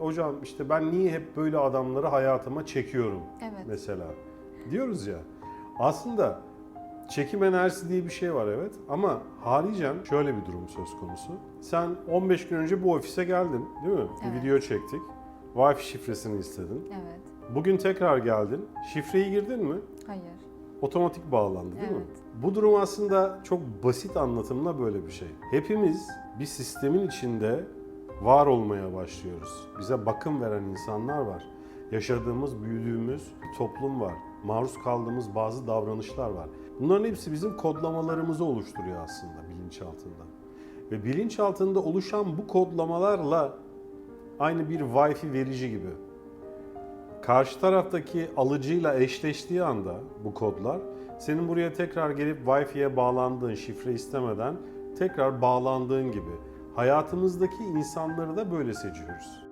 hocam işte ben niye hep böyle adamları hayatıma çekiyorum Evet. mesela diyoruz ya. Aslında çekim enerjisi diye bir şey var evet ama haricen şöyle bir durum söz konusu. Sen 15 gün önce bu ofise geldin değil mi? Bir Evet. video çektik. Wi-Fi şifresini istedin. Evet. Bugün tekrar geldin. Şifreyi girdin mi? Hayır. Otomatik bağlandı değil mi? Evet. Bu durum aslında çok basit anlatımla böyle bir şey. Hepimiz bir sistemin içinde var olmaya başlıyoruz. Bize bakım veren insanlar var. Yaşadığımız, büyüdüğümüz toplum var. Maruz kaldığımız bazı davranışlar var. Bunların hepsi bizim kodlamalarımızı oluşturuyor aslında bilinçaltında. Ve bilinçaltında oluşan bu kodlamalarla aynı bir Wi-Fi verici gibi karşı taraftaki alıcıyla eşleştiği anda bu kodlar senin buraya tekrar gelip Wi-Fi'ye bağlandığın, şifre istemeden tekrar bağlandığın gibi hayatımızdaki insanları da böyle seçiyoruz.